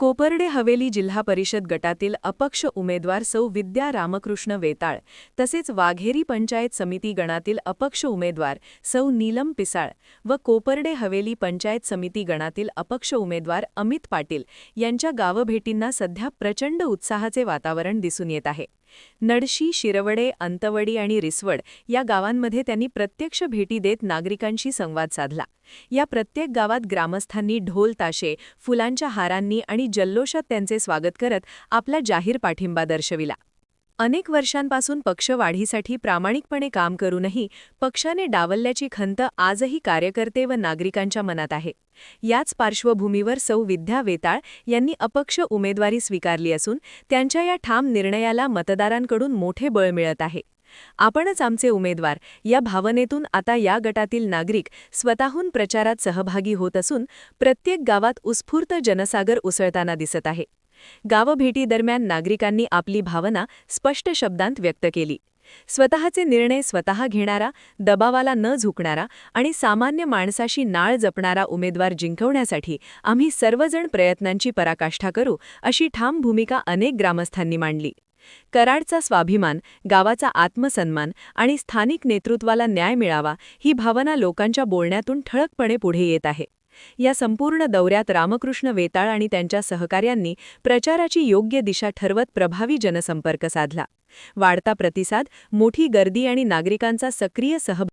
कोपर्डे हवेली जिल्हा परिषद गटातील अपक्ष उमेदवार सौ विद्या रामकृष्ण वेताळ तसेच वाघेरी पंचायत समिती गणातील अपक्ष उमेदवार सौ नीलम पिसाळ व कोपर्डे हवेली पंचायत समिती गणातील अपक्ष उमेदवार अमित पाटील यांच्या गावभेटींना सध्या प्रचंड उत्साहाचे वातावरण दिसून येत आहे. नडशी शिरवडे अंतवडी आणि रिसवड या गावांमध्ये त्यांनी प्रत्यक्ष भेटी देत नागरिकांशी संवाद साधला. या प्रत्येक गावात ग्रामस्थांनी ढोल ताशे फुलांच्या हारांनी आणि जल्लोषात त्यांचे स्वागत करत आपला जाहीर पाठिंबा दर्शविला. अनेक वर्षांपासून पक्ष वाढीसाठी प्रामाणिकपणे काम करूनही पक्षाने डावलल्याची खंत आजही कार्यकर्ते व नागरिकांच्या मनात आहे. याच पार्श्वभूमीवर सौ विद्या वेताळ यांनी अपक्ष उमेदवारी स्वीकारली असून त्यांच्या या ठाम निर्णयाला मतदारांकडून मोठे बळ मिळत आहे. आपणच आमचे उमेदवार या भावनेतून आता या गटातील नागरिक स्वतःहून प्रचारात सहभागी होत असून प्रत्येक गावात उत्स्फूर्त जनसागर उसळताना दिसत आहे. गावभेटीदरम्यान नागरिकांनी आपली भावना स्पष्ट शब्दांत व्यक्त केली. स्वतःचे निर्णय स्वतः घेणारा दबावाला न झुकणारा आणि सामान्य माणसाशी नाळ जपणारा उमेदवार जिंकवण्यासाठी आम्ही सर्वजण प्रयत्नांची पराकाष्ठा करू अशी ठाम भूमिका अनेक ग्रामस्थांनी मांडली. कराडचा स्वाभिमान गावाचा आत्मसन्मान आणि स्थानिक नेतृत्वाला न्याय मिळावा ही भावना लोकांच्या बोलण्यातून ठळकपणे पुढे येत आहे. या संपूर्ण दौऱ्यात रामकृष्ण वेताळ आणि त्यांच्या सहकाऱ्यांनी प्रचाराची योग्य दिशा ठरवत प्रभावी जनसंपर्क साधला. वाढता प्रतिसाद मोठी गर्दी आणि नागरिकांचा सक्रिय सहभाग